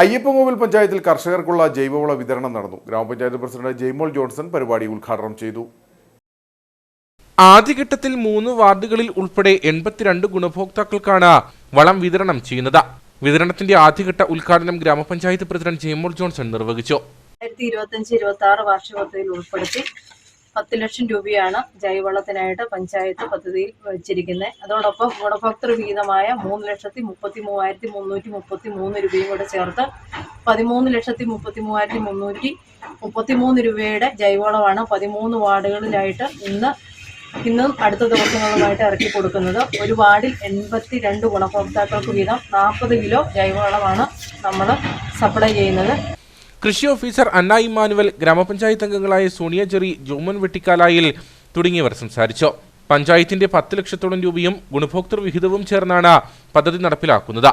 അയ്യപ്പൻകോവിൽ പഞ്ചായത്തിൽ കർഷകർക്കുള്ള ജൈവവള വിതരണം നടന്നു. ഗ്രാമപഞ്ചായത്ത് പ്രസിഡന്റ് ജെയ്മോൾ ജോൺസൺ പരിപാടി ഉദ്ഘാടനം ചെയ്തു. ആദ്യഘട്ടത്തിൽ മൂന്ന് വാർഡുകളിൽ ഉൾപ്പെടെ എൺപത്തിരണ്ട് ഗുണഭോക്താക്കൾക്കാണ് വളം വിതരണം ചെയ്യുന്നത്. വിതരണത്തിന്റെ ആദ്യഘട്ട ഉദ്ഘാടനം ഗ്രാമപഞ്ചായത്ത് പ്രസിഡന്റ് ജെയ്മോൾ ജോൺസൺ നിർവഹിച്ചു. രണ്ടായിരത്തി ഇരുപത്തഞ്ച് ഇരുപത്തി ആറ് വാർഷിക പദ്ധതിയിൽ ഉൾപ്പെടുത്തി പത്ത് ലക്ഷം രൂപയാണ് ജൈവവളത്തിനായിട്ട് പഞ്ചായത്ത് പദ്ധതിയിൽ വെച്ചിരിക്കുന്നത്. അതോടൊപ്പം ഗുണഭോക്തൃ വിഹിതമായ മൂന്ന് ലക്ഷത്തി മുപ്പത്തി മൂവായിരത്തി മുന്നൂറ്റി മുപ്പത്തി മൂന്ന് രൂപയും കൂടെ ചേർത്ത് പതിമൂന്ന് ലക്ഷത്തി മുപ്പത്തി മൂവായിരത്തി മുന്നൂറ്റി മുപ്പത്തി മൂന്ന് രൂപയുടെ ജൈവവളമാണ് പതിമൂന്ന് വാർഡുകളിലായിട്ട് ഇന്ന് ഇന്നും അടുത്ത ദിവസങ്ങളുമായിട്ട് ഇറക്കി കൊടുക്കുന്നത്. ഒരു വാർഡിൽ എൺപത്തി രണ്ട് ഗുണഭോക്താക്കൾക്ക് വീതം നാൽപ്പത് കിലോ ജൈവവളമാണ് നമ്മൾ സപ്ലൈ ചെയ്യുന്നത്. കൃഷി ഓഫീസർ അന്ന ഇമ്മാനുവൽ ഗ്രാമപഞ്ചായത്ത് അംഗങ്ങളായ സോണിയ ജെറി ജോമൻ വെട്ടിക്കാലായിൽ തുടങ്ങിയവർ സംസാരിച്ചു. പഞ്ചായത്തിന്റെ പത്ത് ലക്ഷത്തോളം രൂപയും ഗുണഭോക്തൃ വിഹിതവും ചേർന്നാണ് പദ്ധതി നടപ്പിലാക്കുന്നത്.